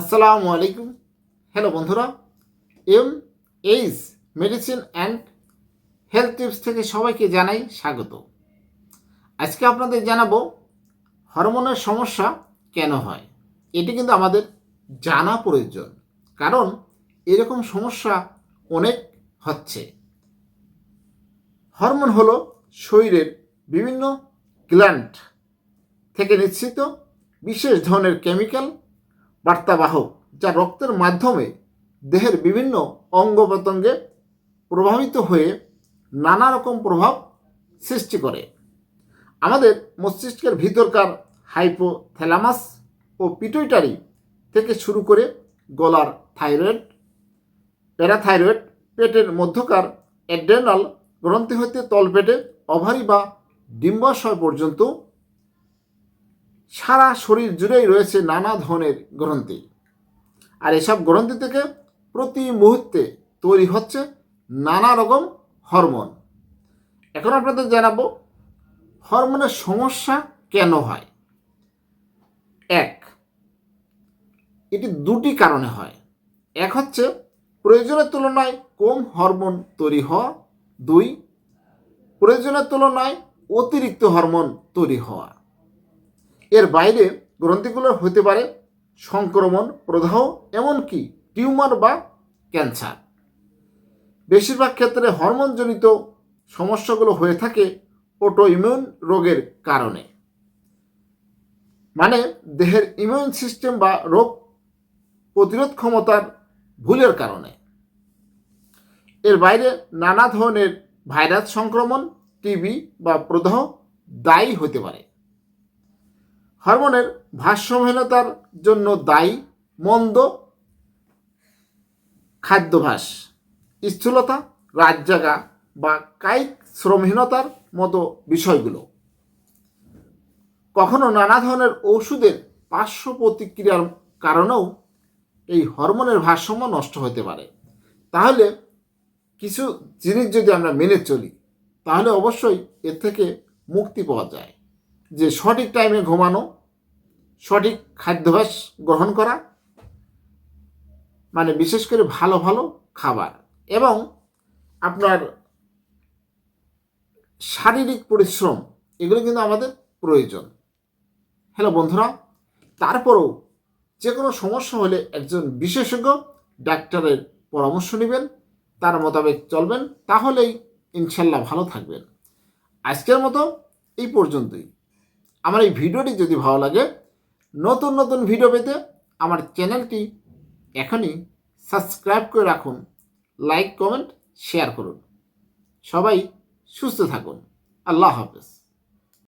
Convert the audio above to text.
আসসালামু আলাইকুম। হ্যালো বন্ধুরা M H medicine and health tips থেকে সবাইকে জানাই স্বাগত। আজকে আপনাদের জানাব, হরমোনের সমস্যা কেন হয়? এটি কিন্তু আমাদের জানা প্রয়োজন, কারণ এরকম সমস্যা অনেক হচ্ছে। হরমোন হলো শরীরের বিভিন্ন গ্ল্যান্ড থেকে নিঃসৃত বিশেষ ধরনের কেমিক্যাল বার্তাবাহক যা রক্তের মাধ্যমে দেহের বিভিন্ন অঙ্গ প্রত্যঙ্গে প্রভাবিত হয়ে নানা রকম প্রভাব সৃষ্টি করে। আমাদের মস্তিষ্কের ভিতরকার হাইপোথ্যালামাস ও পিটুইটারি থেকে শুরু করে গলার থাইরয়েড, প্যারাথাইরয়েড, পেটের মধ্যকার অ্যাড্রেনাল গ্রন্থি হইতে তলপেটে অভারি বা ডিম্বাশয় পর্যন্ত সারা শরীর জুড়েই রয়েছে নানা ধরনের গ্রন্থি। আর এসব গ্রন্থি থেকে প্রতি মুহূর্তে তৈরি হচ্ছে নানা রকম হরমোন। এখন আপনাদের জানাব, হরমোনের সমস্যা কেন হয়? এক, এটি দুটি কারণে হয়। এক হচ্ছে, প্রয়োজনের তুলনায় কম হরমোন তৈরি হওয়া। দুই, প্রয়োজনের তুলনায় অতিরিক্ত হরমোন তৈরি হওয়া। এর বাইরে গ্রন্থিগুলো হতে পারে সংক্রমণ, প্রদাহ, এমনকি টিউমার বা ক্যান্সার। বেশিরভাগ ক্ষেত্রে হরমোনজনিত সমস্যাগুলো হয়ে থাকে অটো ইমিউন রোগের কারণে। মানে দেহের ইমিউন সিস্টেম বা রোগ প্রতিরোধ ক্ষমতার ভুলের কারণে। এর বাইরে নানা ধরনের ভাইরাস সংক্রমণ, টিবি বা প্রদাহ দায়ী হতে পারে। হরমোনের ভারসাম্যহীনতার জন্য দায়ী, মন্দ খাদ্যাভ্যাস। স্থূলতা রাত জাগা বা কায়িক শ্রমহীনতার মতো বিষয়গুলো। কখনো নানা ধরনের ওষুধের পার্শ্ব প্রতিক্রিয়ার কারণেও এই হরমোনের ভারসাম্য নষ্ট হতে পারে। তাহলে কিছু জিনিস যদি আমরা মেনে চলি, তাহলে অবশ্যই এর থেকে মুক্তি পাওয়া যায়। যে সঠিক টাইমে ঘুমানো সঠিক খাদ্যাভ্যাস গ্রহণ করা মানে বিশেষ করে ভালো ভালো খাবার এবং আপনার শারীরিক পরিশ্রম, এগুলো কিন্তু আমাদের প্রয়োজন। হ্যালো বন্ধুরা, তারপরেও যে কোনো সমস্যা হলে একজন বিশেষজ্ঞ ডাক্তারের পরামর্শ নেবেন, তার মোতাবেক চলবেন, তাহলেই ইনশাল্লাহ ভালো থাকবেন। আজকের মতো এই পর্যন্তই। আমার এই ভিডিওটি যদি ভালো লাগে নতুন নতুন ভিডিও পেতে আমার চ্যানেলটি এখনই সাবস্ক্রাইব করে রাখুন লাইক কমেন্ট শেয়ার করুন। সবাই সুস্থ থাকুন। আল্লাহ হাফেজ।